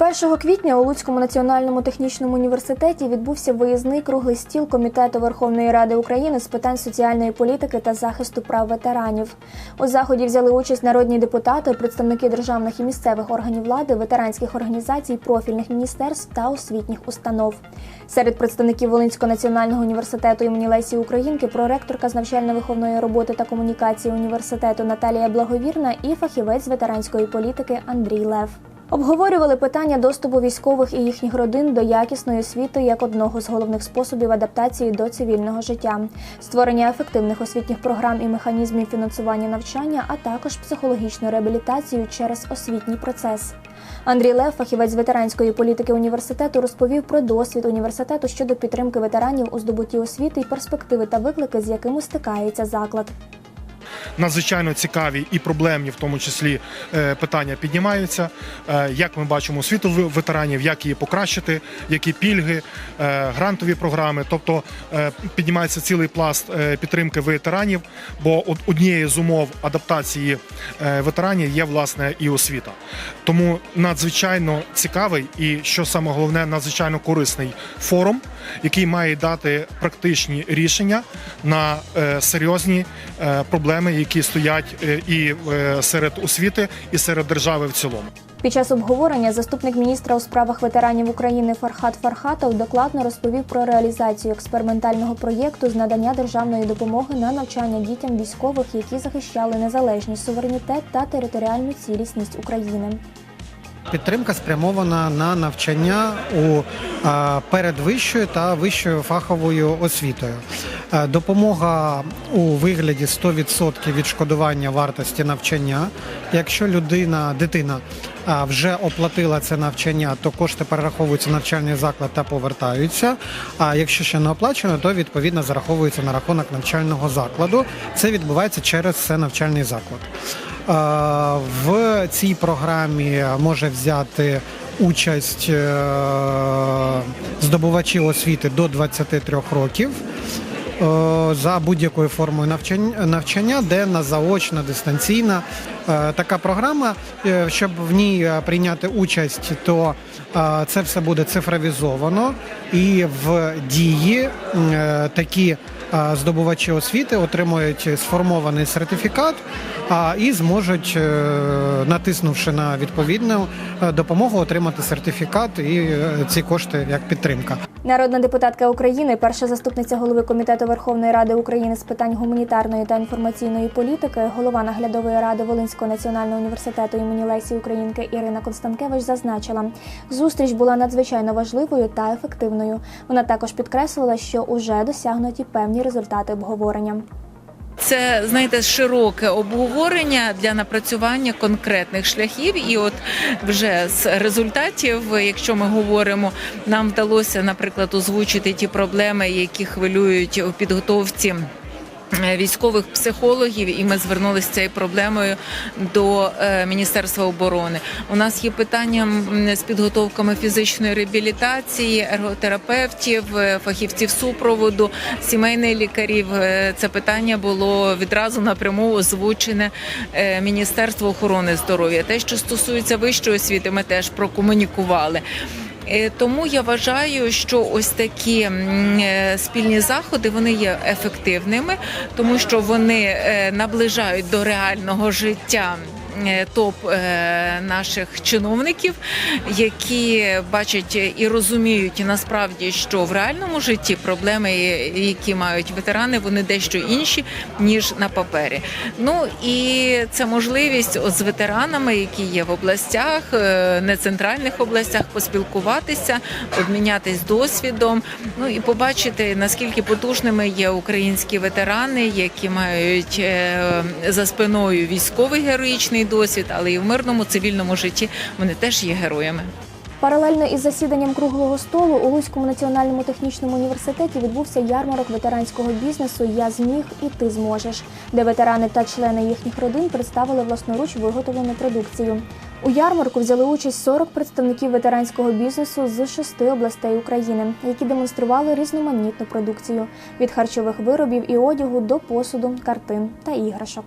1 квітня у Луцькому національному технічному університеті відбувся виїзний круглий стіл Комітету Верховної Ради України з питань соціальної політики та захисту прав ветеранів. У заході взяли участь народні депутати, представники державних і місцевих органів влади, ветеранських організацій, профільних міністерств та освітніх установ. Серед представників Волинського національного університету імені Лесі Українки проректорка з навчально-виховної роботи та комунікації університету Наталія Благовірна і фахівець ветеранської політики Андрій Лев. Обговорювали питання доступу військових і їхніх родин до якісної освіти як одного з головних способів адаптації до цивільного життя, створення ефективних освітніх програм і механізмів фінансування навчання, а також психологічну реабілітацію через освітній процес. Андрій Лев, фахівець ветеранської політики університету, розповів про досвід університету щодо підтримки ветеранів у здобутті освіти і перспективи та виклики, з якими стикається заклад. Надзвичайно цікаві і проблемні, в тому числі е, питання піднімаються. Е, Як ми бачимо освіту ветеранів, як її покращити, які пільги, е, грантові програми. Тобто піднімається цілий пласт підтримки ветеранів, бо од- однією з умов адаптації ветеранів є власне і освіта. Тому надзвичайно цікавий і що саме головне, надзвичайно корисний форум, який має дати практичні рішення на серйозні е, проблеми, які стоять е, і е, серед освіти, і серед держави в цілому. Під час обговорення заступник міністра у справах ветеранів України Фархат Фархатов докладно розповів про реалізацію експериментального проєкту з надання державної допомоги на навчання дітям військових, які захищали незалежність, суверенітет та територіальну цілісність України. Підтримка спрямована на навчання у передвищою та вищою фаховою освітою. Е, Допомога у вигляді 100% відшкодування вартості навчання. Якщо людина, дитина вже оплатила це навчання, то кошти перераховуються в навчальний заклад та повертаються. А якщо ще не оплачено, то відповідно зараховується на рахунок навчального закладу. Це відбувається через це навчальний заклад. Е, В цій програмі може взяти участь е, здобувачі освіти до 23 років е, за будь-якою формою навчання, денна, заочна, дистанційна. Е, Така програма, е, щоб в ній е, прийняти участь, то е, це все буде цифровізовано і в дії е, такі е, здобувачі освіти отримують сформований сертифікат а, і зможуть, е, натиснувши на відповідну е, допомогу, отримати сертифікат і е, ці кошти як підтримка. Народна депутатка України, перша заступниця голови комітету Верховної Ради України з питань гуманітарної та інформаційної політики, голова наглядової ради Волинського національного університету імені Лесі Українки Ірина Констанкевич зазначила, зустріч була надзвичайно важливою та ефективною. Вона також підкреслила, що уже досягнуті певні результати обговорення. Це знаєте широке обговорення для напрацювання конкретних шляхів. І от вже з результатів, якщо ми говоримо, нам вдалося, наприклад, озвучити ті проблеми, які хвилюють у підготовці. Е, Військових психологів, і ми звернулися з цією проблемою до е, Міністерства оборони. У нас є питання з підготовками фізичної реабілітації, ерготерапевтів, е, фахівців супроводу, сімейних лікарів. Це питання було відразу напряму озвучене Міністерство охорони здоров'я. Те, що стосується вищої освіти, ми теж прокомунікували. Е, Тому я вважаю, що ось такі е, спільні заходи вони є ефективними, тому що вони е, наближають до реального життя. Е, Топ е, наших чиновників, які бачать і розуміють насправді, що в реальному житті проблеми, які мають ветерани, вони дещо інші ніж на папері. Ну і це можливість от з ветеранами, які є в областях, е, не центральних областях, поспілкуватися, обмінятись досвідом. Ну і побачити наскільки потужними є українські ветерани, які мають за спиною військовий героїчний досвід, але і в мирному цивільному житті вони теж є героями. Паралельно із засіданням круглого столу у Луцькому національному технічному університеті відбувся ярмарок ветеранського бізнесу Я зміг і ти зможеш, де ветерани та члени їхніх родин представили власноруч виготовлену продукцію. У ярмарку взяли участь 40 представників ветеранського бізнесу з шести областей України, які демонстрували різноманітну продукцію від харчових виробів і одягу до посуду, картин та іграшок.